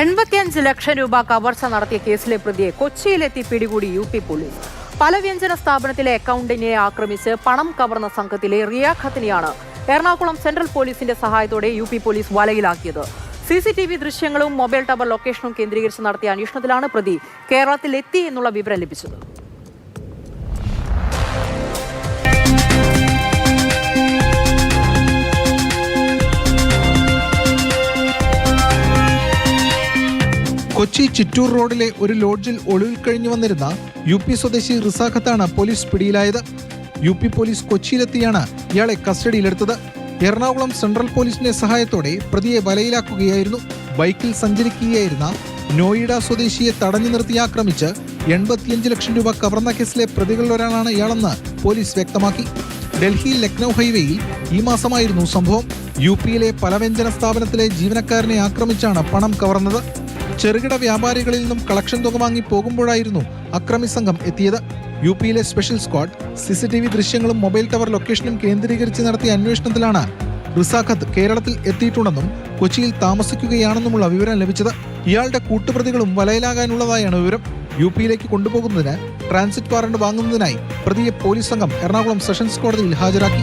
എൺപത്തിയഞ്ച് ലക്ഷം രൂപ കവർച്ച നടത്തിയ കേസിലെ പ്രതിയെ കൊച്ചിയിലെത്തി പിടികൂടി യു പി പോലീസ്. പലവ്യഞ്ജന സ്ഥാപനത്തിലെ അക്കൗണ്ടിനെ ആക്രമിച്ച് പണം കവർന്ന സംഘത്തിലെ റിയാഖത്തിനെയാണ് എറണാകുളം സെൻട്രൽ പോലീസിന്റെ സഹായത്തോടെ യു പി പോലീസ് വലയിലാക്കിയത്. സി സി ടി വി ദൃശ്യങ്ങളും മൊബൈൽ ടവർ ലൊക്കേഷനും കേന്ദ്രീകരിച്ച് നടത്തിയ അന്വേഷണത്തിലാണ് പ്രതി കേരളത്തിലെത്തി എന്നുള്ള വിവരം ലഭിച്ചത്. കൊച്ചി ചിറ്റൂർ റോഡിലെ ഒരു ലോഡ്ജിൽ ഒളിവിൽ കഴിഞ്ഞു വന്നിരുന്ന യു പി സ്വദേശി റിസാഖത്താണ് പോലീസ് പിടിയിലായത്. യു പി പോലീസ് കൊച്ചിയിലെത്തിയാണ് ഇയാളെ കസ്റ്റഡിയിലെടുത്തത്. എറണാകുളം സെൻട്രൽ പോലീസിന്റെ സഹായത്തോടെ പ്രതിയെ വലയിലാക്കുകയായിരുന്നു. ബൈക്കിൽ സഞ്ചരിക്കുകയായിരുന്ന നോയിഡ സ്വദേശിയെ തടഞ്ഞു നിർത്തി ആക്രമിച്ച് എൺപത്തിയഞ്ച് ലക്ഷം രൂപ കവർന്ന കേസിലെ പ്രതികളിൽ ഒരാളാണ് ഇയാളെന്ന് പോലീസ് വ്യക്തമാക്കി. ഡൽഹി ലക്നൗ ഹൈവേയിൽ ഈ മാസമായിരുന്നു സംഭവം. യു പിയിലെ പലവ്യഞ്ജന സ്ഥാപനത്തിലെ ജീവനക്കാരനെ ആക്രമിച്ചാണ് പണം കവർന്നത്. ചെറുകിട വ്യാപാരികളിൽ നിന്നും കളക്ഷൻ തുക വാങ്ങി പോകുമ്പോഴായിരുന്നു അക്രമി സംഘം എത്തിയത്. യു പിയിലെ special squad C C T V ദൃശ്യങ്ങളും മൊബൈൽ ടവർ ലൊക്കേഷനും കേന്ദ്രീകരിച്ച് നടത്തിയ അന്വേഷണത്തിലാണ് റിസാഖത്ത് കേരളത്തിൽ എത്തിയിട്ടുണ്ടെന്നും കൊച്ചിയിൽ താമസിക്കുകയാണെന്നുമുള്ള വിവരം ലഭിച്ചത്. ഇയാളുടെ കൂട്ടുപ്രതികളും വലയിലാകാനുള്ളതായാണ് വിവരം. യു പിയിലേക്ക് കൊണ്ടുപോകുന്നതിന് ട്രാൻസിറ്റ് വാറണ്ട് വാങ്ങുന്നതിനായി പ്രതിയെ പോലീസ് സംഘം എറണാകുളം സെഷൻസ് കോടതിയിൽ ഹാജരാക്കി.